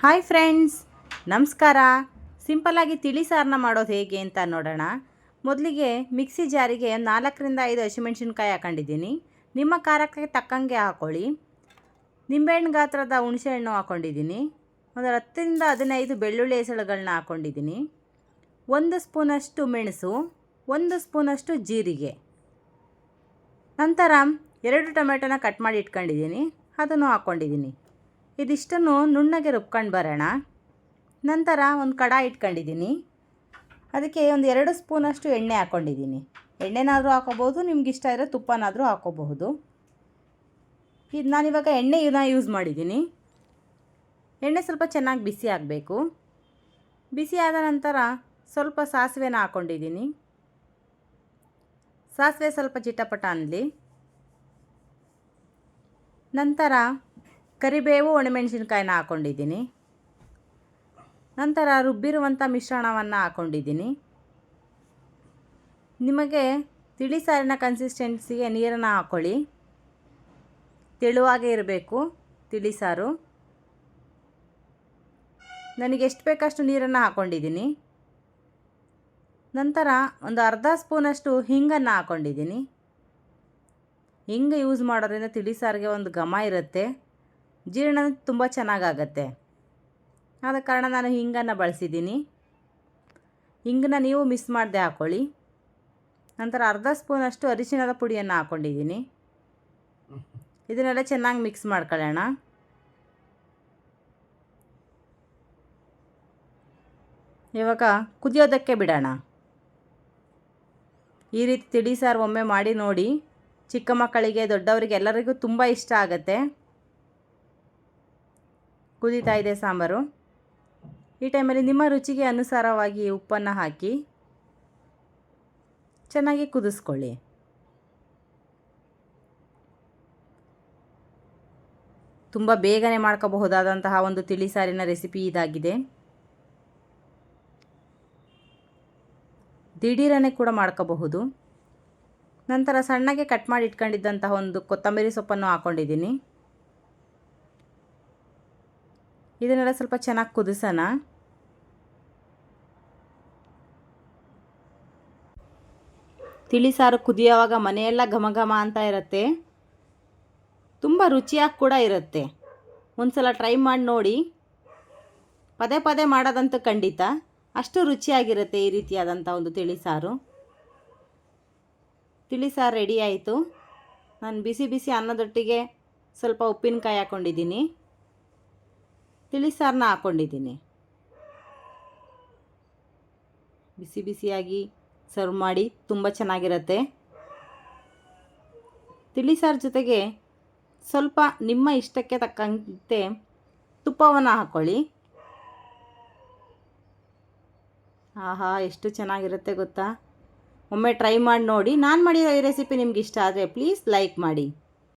Hi friends, ನಮಸ್ಕಾರ. ಸಿಂಪಲ್ಲಾಗಿ ತಿಳಿ ಸಾರನ್ನ ಮಾಡೋದು ಹೇಗೆ ಅಂತ ನೋಡೋಣ. ಮೊದಲಿಗೆ ಮಿಕ್ಸಿ ಜಾರಿಗೆ ನಾಲ್ಕರಿಂದ ಐದು ಹಸಿಮೆಣ್ಸಿನ್ಕಾಯಿ ಹಾಕೊಂಡಿದ್ದೀನಿ. ನಿಮ್ಮ ಖಾರಕ್ಕೆ ತಕ್ಕಂಗೆ ಹಾಕ್ಕೊಳ್ಳಿ ನಿಂಬೆಹಣ್ಣು ಗಾತ್ರದ ಹುಣಸೆಹಣ್ಣು ಹಾಕ್ಕೊಂಡಿದ್ದೀನಿ ಒಂದು ಹತ್ತರಿಂದ ಹದಿನೈದು ಬೆಳ್ಳುಳ್ಳಿ ಹೆಸಳುಗಳನ್ನ ಹಾಕ್ಕೊಂಡಿದ್ದೀನಿ ಒಂದು ಸ್ಪೂನಷ್ಟು ಮೆಣಸು, ಒಂದು ಸ್ಪೂನಷ್ಟು ಜೀರಿಗೆ. ನಂತರ ಎರಡು ಟೊಮೆಟೊನ ಕಟ್ ಮಾಡಿ ಇಟ್ಕೊಂಡಿದ್ದೀನಿ. ಅದನ್ನು ಹಾಕ್ಕೊಂಡಿದ್ದೀನಿ ಇದಿಷ್ಟನ್ನು ನುಣ್ಣಗೆ ರುಬ್ಕೊಂಡು ಬರೋಣ. ನಂತರ ಒಂದು ಕಡಾಯಿ ಇಟ್ಕೊಂಡಿದ್ದೀನಿ. ಅದಕ್ಕೆ ಒಂದು ಎರಡು ಸ್ಪೂನಷ್ಟು ಎಣ್ಣೆ ಹಾಕ್ಕೊಂಡಿದ್ದೀನಿ. ಎಣ್ಣೆನಾದರೂ ಹಾಕೋಬೋದು ನಿಮ್ಗೆ ಇಷ್ಟ ಇರೋ ತುಪ್ಪನಾದರೂ ಹಾಕೋಬಹುದು. ಇದು ನಾನಿವಾಗ ಎಣ್ಣೆನ ಯೂಸ್ ಮಾಡಿದ್ದೀನಿ. ಎಣ್ಣೆ ಸ್ವಲ್ಪ ಚೆನ್ನಾಗಿ ಬಿಸಿ ಆಗಬೇಕು. ಬಿಸಿ ಆದ ನಂತರ ಸ್ವಲ್ಪ ಸಾಸಿವೆನ ಹಾಕ್ಕೊಂಡಿದ್ದೀನಿ ಸಾಸಿವೆ ಸ್ವಲ್ಪ ಚಿಟಪಟ ಅನ್ನಲಿ ನಂತರ ಕರಿಬೇವು, ಒಣಮೆಣಸಿನ್ಕಾಯಿನ ಹಾಕ್ಕೊಂಡಿದ್ದೀನಿ ನಂತರ ರುಬ್ಬಿರುವಂಥ ಮಿಶ್ರಣವನ್ನು ಹಾಕ್ಕೊಂಡಿದ್ದೀನಿ ನಿಮಗೆ ತಿಳಿ ಸಾರಿನ ಕನ್ಸಿಸ್ಟೆನ್ಸಿಗೆ ನೀರನ್ನು ಹಾಕ್ಕೊಳ್ಳಿ ತೆಳುವಾಗೇ ಇರಬೇಕು ತಿಳಿ ಸಾರು. ನನಗೆ ಎಷ್ಟು ಬೇಕಷ್ಟು ನೀರನ್ನು ಹಾಕ್ಕೊಂಡಿದ್ದೀನಿ ನಂತರ ಒಂದು ಅರ್ಧ ಸ್ಪೂನಷ್ಟು ಹಿಂಗನ್ನು ಹಾಕ್ಕೊಂಡಿದ್ದೀನಿ ಹಿಂಗೆ ಯೂಸ್ ಮಾಡೋದ್ರಿಂದ ತಿಳಿ ಸಾರಿಗೆ ಒಂದು ಘಮ ಇರುತ್ತೆ. ಜೀರ್ಣ ತುಂಬ ಚೆನ್ನಾಗಾಗತ್ತೆ. ಆದ ಕಾರಣ ನಾನು ಹಿಂಗನ್ನು ಬಳಸಿದ್ದೀನಿ. ಹಿಂಗನ್ನ ನೀವು ಮಿಸ್ ಮಾಡದೆ ಹಾಕ್ಕೊಳ್ಳಿ ನಂತರ ಅರ್ಧ ಸ್ಪೂನಷ್ಟು ಅರಿಶಿಣದ ಪುಡಿಯನ್ನು ಹಾಕ್ಕೊಂಡಿದ್ದೀನಿ ಇದನ್ನೆಲ್ಲ ಚೆನ್ನಾಗಿ ಮಿಕ್ಸ್ ಮಾಡ್ಕೊಳ್ಳೋಣ. ಇವಾಗ ಕುದಿಯೋದಕ್ಕೆ ಬಿಡೋಣ. ಈ ರೀತಿ ತಿಳಿ ಸಾರು ಒಮ್ಮೆ ಮಾಡಿ ನೋಡಿ. ಚಿಕ್ಕ ಮಕ್ಕಳಿಗೆ, ದೊಡ್ಡವರಿಗೆ ಎಲ್ಲರಿಗೂ ತುಂಬ ಇಷ್ಟ ಆಗುತ್ತೆ. ಕುದೀತಾ ಇದೆ ಸಾಂಬಾರು. ಈ ಟೈಮಲ್ಲಿ ನಿಮ್ಮ ರುಚಿಗೆ ಅನುಸಾರವಾಗಿ ಉಪ್ಪನ್ನು ಹಾಕಿ ಚೆನ್ನಾಗಿ ಕುದಿಸ್ಕೊಳ್ಳಿ. ತುಂಬ ಬೇಗನೆ ಮಾಡ್ಕೋಬಹುದಾದಂತಹ ಒಂದು ತಿಳಿ ಸಾರಿನ ರೆಸಿಪಿ ಇದಾಗಿದೆ. ದಿಢೀರನೆ ಕೂಡ ಮಾಡ್ಕೋಬಹುದು. ನಂತರ ಸಣ್ಣಗೆ ಕಟ್ ಮಾಡಿ ಇಟ್ಕೊಂಡಿದ್ದಂತಹ ಒಂದು ಕೊತ್ತಂಬರಿ ಸೊಪ್ಪನ್ನು ಹಾಕ್ಕೊಂಡಿದ್ದೀನಿ ಇದನ್ನೆಲ್ಲ ಸ್ವಲ್ಪ ಚೆನ್ನಾಗಿ ಕುದಿಸೋಣ. ತಿಳಿ ಸಾರು ಕುದಿಯೋವಾಗ ಮನೆಯೆಲ್ಲ ಘಮ ಘಮ ಅಂತ ಇರುತ್ತೆ. ತುಂಬ ರುಚಿಯಾಗಿ ಕೂಡ ಇರುತ್ತೆ. ಒಂದು ಸಲ ಟ್ರೈ ಮಾಡಿ ನೋಡಿ. ಪದೇ ಪದೇ ಮಾಡೋದಂತೂ ಖಂಡಿತ. ಅಷ್ಟು ರುಚಿಯಾಗಿರುತ್ತೆ ಈ ರೀತಿಯಾದಂಥ ಒಂದು ತಿಳಿ ಸಾರು. ತಿಳಿ ಸಾರು ರೆಡಿ ಆಯಿತು. ನಾನು ಬಿಸಿ ಬಿಸಿ ಅನ್ನದೊಟ್ಟಿಗೆ ಸ್ವಲ್ಪ ಉಪ್ಪಿನಕಾಯಿ ಹಾಕ್ಕೊಂಡಿದ್ದೀನಿ ತಿಳಿ ಸಾರನ್ನ ಹಾಕ್ಕೊಂಡಿದ್ದೀನಿ ಬಿಸಿ ಬಿಸಿಯಾಗಿ ಸರ್ವ್ ಮಾಡಿ ತುಂಬ ಚೆನ್ನಾಗಿರುತ್ತೆ. ತಿಳಿ ಸಾರು ಜೊತೆಗೆ ಸ್ವಲ್ಪ ನಿಮ್ಮ ಇಷ್ಟಕ್ಕೆ ತಕ್ಕಂತೆ ತುಪ್ಪವನ್ನು ಹಾಕ್ಕೊಳ್ಳಿ ಆಹಾ, ಎಷ್ಟು ಚೆನ್ನಾಗಿರುತ್ತೆ ಗೊತ್ತಾ? ಒಮ್ಮೆ ಟ್ರೈ ಮಾಡಿ ನೋಡಿ. ನಾನು ಮಾಡಿರೋ ಈ ರೆಸಿಪಿ ನಿಮ್ಗೆ ಇಷ್ಟ ಆದರೆ ಪ್ಲೀಸ್ ಲೈಕ್ ಮಾಡಿ.